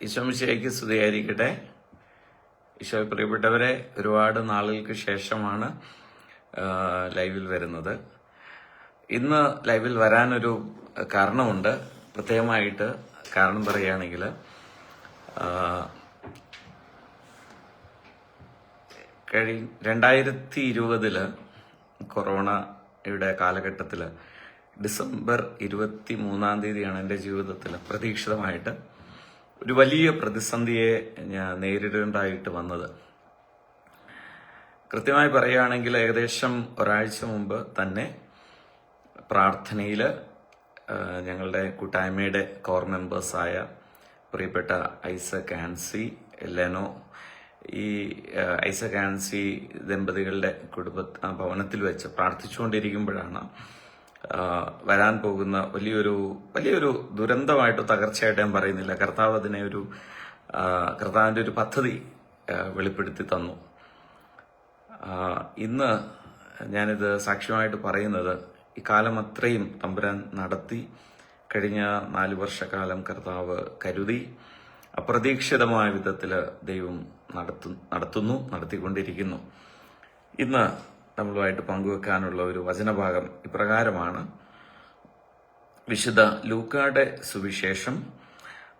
ഈശോമിശിലേക്ക് സ്തുതിയായിരിക്കട്ടെ. ഈശോ പ്രിയപ്പെട്ടവരെ ഒരുപാട് നാളുകൾക്ക് ശേഷമാണ് ലൈവിൽ വരുന്നത്. ഇന്ന് ലൈവിൽ വരാനൊരു കാരണമുണ്ട്. പ്രത്യേകമായിട്ട് കാരണം പറയുകയാണെങ്കിൽ കഴി രണ്ടായിരത്തി ഇരുപതിൽ കൊറോണയുടെ കാലഘട്ടത്തിൽ ഡിസംബർ ഇരുപത്തി മൂന്നാം തീയതിയാണ് എന്റെ ജീവിതത്തിൽ പ്രതീക്ഷിതമായിട്ട് ഒരു വലിയ പ്രതിസന്ധിയെ ഞാൻ നേരിടേണ്ടതായിട്ട് വന്നത്. കൃത്യമായി പറയുകയാണെങ്കിൽ ഏകദേശം ഒരാഴ്ച മുമ്പ് തന്നെ പ്രാർത്ഥനയിൽ ഞങ്ങളുടെ കൂട്ടായ്മയുടെ കോർ മെമ്പേഴ്സായ പ്രിയപ്പെട്ട ഐസക് ആൻസി ലെനോ ഈ ഐസക് ആൻസി ദമ്പതികളുടെ കുടുംബ ഭവനത്തിൽ വെച്ച് പ്രാർത്ഥിച്ചുകൊണ്ടിരിക്കുമ്പോഴാണ് വരാൻ പോകുന്ന വലിയൊരു വലിയൊരു ദുരന്തമായിട്ടോ തകർച്ചയായിട്ടോ ഞാൻ പറയുന്നില്ല. കർത്താവ് അതിനെ ഒരു കർത്താവിന്റെ ഒരു പദ്ധതി വെളിപ്പെടുത്തി തന്നു. ഇന്ന് ഞാനിത് സാക്ഷ്യമായിട്ട് പറയുന്നത് ഈ കാലം അത്രയും തമ്പുരാൻ നടത്തി കഴിഞ്ഞ നാല് വർഷക്കാലം കർത്താവ് കരുതി അപ്രതീക്ഷിതമായ വിധത്തിൽ ദൈവം നടത്തു നടത്തുന്നു നടത്തിക്കൊണ്ടിരിക്കുന്നു. ഇന്ന് നമ്മളുമായിട്ട് പങ്കുവെക്കാനുള്ള ഒരു വചനഭാഗം ഇപ്രകാരമാണ്. വിശുദ്ധ ലൂക്കാടെ സുവിശേഷം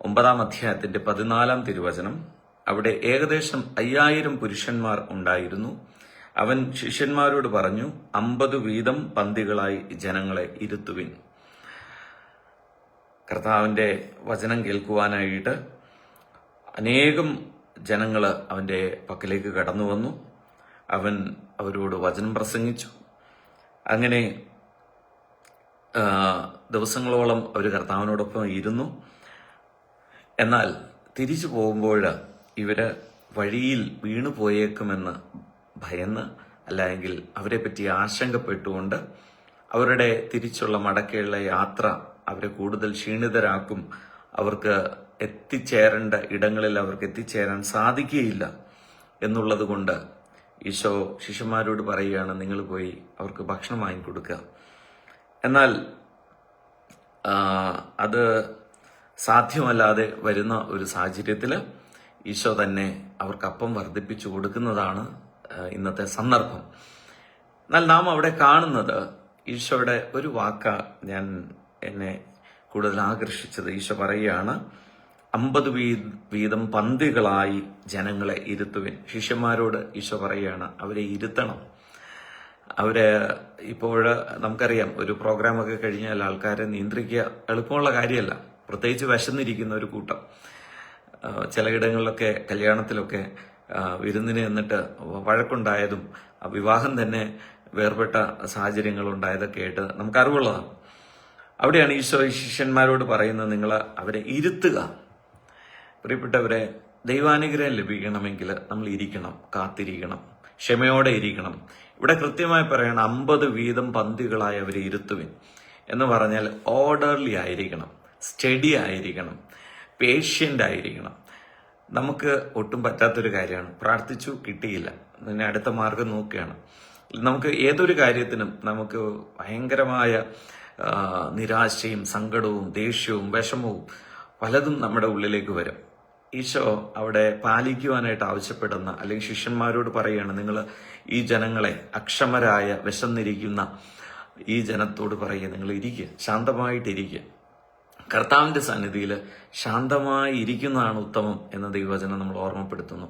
ഒമ്പതാം അധ്യായത്തിന്റെ പതിനാലാം തിരുവചനം. അവിടെ ഏകദേശം അയ്യായിരം പുരുഷന്മാർ ഉണ്ടായിരുന്നു. അവൻ ശിഷ്യന്മാരോട് പറഞ്ഞു അമ്പത് വീതം പന്തികളായി ജനങ്ങളെ ഇരുത്തുവിൻ. കർത്താവിന്റെ വചനം കേൾക്കുവാനായിട്ട് അനേകം ജനങ്ങൾ അവന്റെ പക്കലേക്ക് കടന്നു വന്നു. അവൻ അവരോട് വചനം പ്രസംഗിച്ചു. അങ്ങനെ ദിവസങ്ങളോളം അവർ കർത്താവിനോടൊപ്പം ഇരുന്നു. എന്നാൽ തിരിച്ചു പോകുമ്പോൾ ഇവർ വഴിയിൽ വീണു പോയേക്കുമെന്ന് ഭയന്ന് അല്ലെങ്കിൽ അവരെ പറ്റി ആശങ്കപ്പെട്ടുകൊണ്ട് അവരുടെ തിരിച്ചുള്ള മടക്കയുള്ള യാത്ര അവരെ കൂടുതൽ ക്ഷീണിതരാക്കും. അവർക്ക് എത്തിച്ചേരേണ്ട ഇടങ്ങളിൽ അവർക്ക് എത്തിച്ചേരാൻ സാധിക്കുകയില്ല എന്നുള്ളത് കൊണ്ട് ഈശോ ശിഷ്യന്മാരോട് പറയുകയാണ് നിങ്ങൾ പോയി അവർക്ക് ഭക്ഷണം വാങ്ങിക്കൊടുക്കുക. എന്നാൽ അത് സാധ്യമല്ലാതെ വരുന്ന ഒരു സാഹചര്യത്തിൽ ഈശോ തന്നെ അവർക്ക് അപ്പം വർദ്ധിപ്പിച്ചു കൊടുക്കുന്നതാണ് ഇന്നത്തെ സന്ദർഭം. എന്നാൽ നാം അവിടെ കാണുന്നത് ഈശോയുടെ ഒരു വാക്ക ഞാൻ എന്നെ കൂടുതൽ ആകർഷിച്ചത്. ഈശോ പറയുകയാണ് അമ്പത് വീതം പന്തികളായി ജനങ്ങളെ ഇരുത്തുവിൻ. ശിഷ്യന്മാരോട് ഈശോ പറയുകയാണ് അവരെ ഇരുത്തണം. അവർ ഇപ്പോൾ നമുക്കറിയാം ഒരു പ്രോഗ്രാം ഒക്കെ കഴിഞ്ഞാൽ ആൾക്കാരെ നിയന്ത്രിക്കുക എളുപ്പമുള്ള കാര്യമല്ല. പ്രത്യേകിച്ച് വശന്നിരിക്കുന്ന ഒരു കൂട്ടം. ചിലയിടങ്ങളിലൊക്കെ കല്യാണത്തിലൊക്കെ വിരുന്നിന് എന്നിട്ട് വഴക്കുണ്ടായതും വിവാഹം തന്നെ വേർപെട്ട സാഹചര്യങ്ങൾ ഉണ്ടായതൊക്കെ ആയിട്ട് നമുക്ക് അറിവുള്ളതാണ് അവിടെയാണ് ഈശോ ശിഷ്യന്മാരോട് പറയുന്നത് നിങ്ങൾ അവരെ ഇരുത്തുക. പ്രിയപ്പെട്ടവരെ ദൈവാനുഗ്രഹം ലഭിക്കണമെങ്കിൽ നമ്മൾ ഇരിക്കണം കാത്തിരിക്കണം ക്ഷമയോടെ ഇരിക്കണം. ഇവിടെ കൃത്യമായി പറയണം അമ്പത് വീതം പന്തികളായി അവരെ ഇരുത്തുവിൻ എന്ന് പറഞ്ഞാൽ ഓർഡർലി ആയിരിക്കണം സ്റ്റഡി ആയിരിക്കണം പേഷ്യന്റ് ആയിരിക്കണം. നമുക്ക് ഒട്ടും പറ്റാത്തൊരു കാര്യമാണ്. പ്രാർത്ഥിച്ചു കിട്ടിയില്ല. പിന്നെ അടുത്ത മാർഗം നോക്കുകയാണ്. നമുക്ക് ഏതൊരു കാര്യത്തിനും നമുക്ക് ഭയങ്കരമായ നിരാശയും സങ്കടവും ദേഷ്യവും വിഷമവും പലതും നമ്മുടെ ഉള്ളിലേക്ക് വരും. ഈശോ അവിടെ പാലിക്കുവാനായിട്ട് ആവശ്യപ്പെടുന്ന അല്ലെങ്കിൽ ശിഷ്യന്മാരോട് പറയുകയാണ് നിങ്ങൾ ഈ ജനങ്ങളെ അക്ഷമരായ വിശന്നിരിക്കുന്ന ഈ ജനത്തോട് പറയുക നിങ്ങൾ ഇരിക്കുക ശാന്തമായിട്ടിരിക്കുക. കർത്താവിന്റെ സന്നിധിയിൽ ശാന്തമായി ഇരിക്കുന്നതാണ് ഉത്തമം എന്ന ദൈവവചനം നമ്മൾ ഓർമ്മപ്പെടുത്തുന്നു.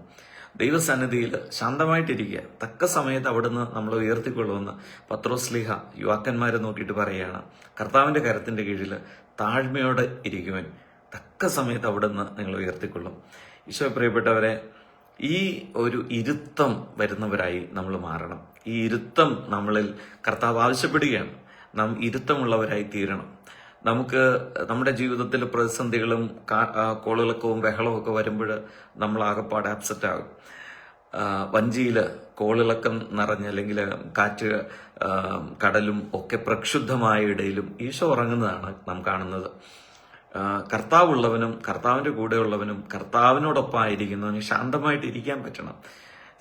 ദൈവസന്നിധിയിൽ ശാന്തമായിട്ടിരിക്കുക. തക്ക സമയത്ത് അവിടുന്ന് നമ്മൾ ഉയർത്തിക്കൊള്ളുമെന്ന് പത്രോസ്ലിഹ യുവാക്കന്മാരെ നോക്കിയിട്ട് പറയുകയാണ്. കർത്താവിന്റെ കരത്തിന്റെ കീഴിൽ താഴ്മയോടെ ഇരിക്കുവാൻ തക്ക സമയത്ത് നിന്ന് നിങ്ങൾ ഉയർത്തിക്കൊള്ളും. ഈശോ പ്രിയപ്പെട്ടവരെ ഈ ഒരു ഇരുത്തം വരുന്നവരായി നമ്മൾ മാറണം. ഈ ഇരുത്തം നമ്മളിൽ കർത്താവ് ആവശ്യപ്പെടുകയാണ്. നാം ഇരുത്തമുള്ളവരായി തീരണം. നമുക്ക് നമ്മുടെ ജീവിതത്തിൽ പ്രതിസന്ധികളും കോളിളക്കവും ബഹളവും ഒക്കെ വരുമ്പോൾ നമ്മൾ ആകെപ്പാട് അപ്സെറ്റ് ആകും. വഞ്ചിയിൽ കോളിളക്കം നിറഞ്ഞ അല്ലെങ്കിൽ കാറ്റ് കടലും ഒക്കെ പ്രക്ഷുബ്ധമായ ഇടയിലും ഈശോ ഉറങ്ങുന്നതാണ് നാം കാണുന്നത്. കർത്താവുള്ളവനും കർത്താവിന്റെ കൂടെയുള്ളവനും കർത്താവിനോടൊപ്പം ആയിരിക്കുന്നവന് ശാന്തമായിട്ട് ഇരിക്കാൻ പറ്റണം.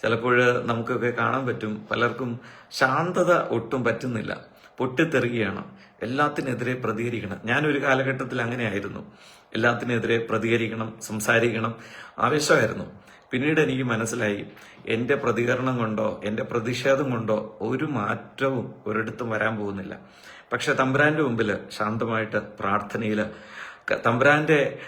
ചിലപ്പോൾ നമുക്കൊക്കെ കാണാൻ പറ്റും പലർക്കും ശാന്തത ഒട്ടും പറ്റുന്നില്ല. പൊട്ടിത്തെറുകയാണ് എല്ലാത്തിനെതിരെ പ്രതികരിക്കണം. ഞാനൊരു കാലഘട്ടത്തിൽ അങ്ങനെയായിരുന്നു. എല്ലാത്തിനെതിരെ പ്രതികരിക്കണം സംസാരിക്കണം. ആവേശമായിരുന്നു. പിന്നീട് എനിക്ക് മനസ്സിലായി എന്റെ പ്രതികരണം കൊണ്ടോ എന്റെ പ്രതിഷേധം കൊണ്ടോ ഒരു മാറ്റവും ഒരിടത്തും വരാൻ പോകുന്നില്ല. പക്ഷെ തമ്പുരാന്റെ മുമ്പിൽ ശാന്തമായിട്ട് പ്രാർത്ഥനയിൽ തമ്പുരാന്റെ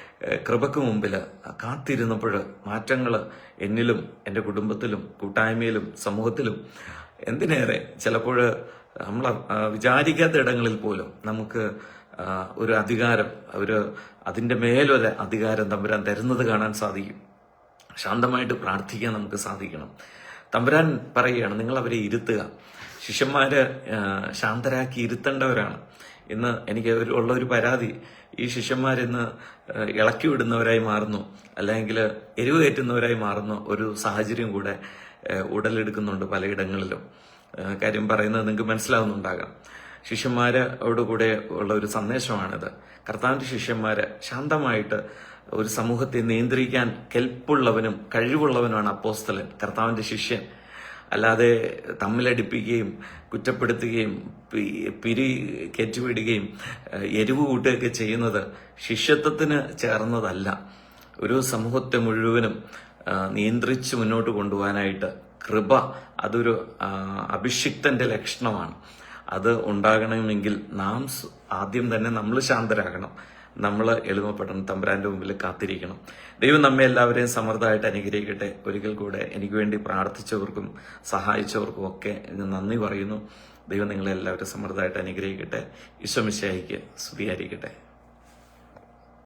കൃപക്ക് മുമ്പിൽ കാത്തിരുന്നപ്പോൾ മാറ്റങ്ങൾ എന്നിലും എന്റെ കുടുംബത്തിലും കൂട്ടായ്മയിലും സമൂഹത്തിലും എന്തിനേറെ ചിലപ്പോൾ നമ്മൾ വിചാരിക്കാത്ത ഇടങ്ങളിൽ പോലും നമുക്ക് ഒരു അധികാരം ഒരു അതിന്റെ മേലൊരു അധികാരം തമ്പുരാൻ തരുന്നത് കാണാൻ സാധിക്കും. ശാന്തമായിട്ട് പ്രാർത്ഥിക്കാൻ നമുക്ക് സാധിക്കണം. തമ്പുരാൻ പറയുകയാണ് നിങ്ങൾ അവരെ ഇരുത്തുക. ശിഷ്യന്മാര് ശാന്തരാക്കി ഇരുത്തേണ്ടവരാണ്. ഇന്ന് എനിക്ക് ഉള്ള ഒരു പരാതി. ഈ ശിഷ്യന്മാരിന്ന് ഇളക്കി വിടുന്നവരായി മാറുന്നു. അല്ലെങ്കിൽ എരിവ് കയറ്റുന്നവരായി മാറുന്ന ഒരു സാഹചര്യം കൂടെ ഉടലെടുക്കുന്നുണ്ട് പലയിടങ്ങളിലും. കാര്യം പറയുന്നത് നിങ്ങൾക്ക് മനസ്സിലാവുന്നുണ്ടാകാം. ശിഷ്യന്മാരോട് കൂടെ ഉള്ള ഒരു സന്ദേശമാണിത്. കർത്താവിന്റെ ശിഷ്യന്മാരെ ശാന്തമായിട്ട് ഒരു സമൂഹത്തെ നിയന്ത്രിക്കാൻ കെൽപ്പുള്ളവനും കഴിവുള്ളവനുമാണ് അപ്പോസ്തലൻ. കർത്താവിന്റെ ശിഷ്യൻ. അല്ലാതെ തമ്മിലടിപ്പിക്കുകയും കുറ്റപ്പെടുത്തുകയും പിരി കയറ്റിവിടുകയും ഏഹ്, എരിവ് കൂട്ടുകയൊക്കെ ചെയ്യുന്നത് ശിഷ്യത്വത്തിന് ചേർന്നതല്ല. ഒരു സമൂഹത്തെ മുഴുവനും നിയന്ത്രിച്ച് മുന്നോട്ട് കൊണ്ടുപോകാനായിട്ട് കൃപ അതൊരു അഭിഷിക്തന്റെ ലക്ഷണമാണ്. അത് ഉണ്ടാകണമെങ്കിൽ നാം ആദ്യം തന്നെ നമ്മൾ ശാന്തരാകണം. നമ്മൾ എളിമപ്പെടണം തമ്പുരാന്റെ മുമ്പിൽ കാത്തിരിക്കണം. ദൈവം നമ്മെ എല്ലാവരെയും സമൃദ്ധമായിട്ട് അനുഗ്രഹിക്കട്ടെ. ഒരിക്കൽ കൂടെ എനിക്ക് വേണ്ടി പ്രാർത്ഥിച്ചവർക്കും സഹായിച്ചവർക്കും ഒക്കെ നന്ദി പറയുന്നു. ദൈവം നിങ്ങളെ എല്ലാവരും സമൃദ്ധമായിട്ട് അനുഗ്രഹിക്കട്ടെ. ഈശ്വമിശായിക്ക് സ്തുതിയായിരിക്കട്ടെ.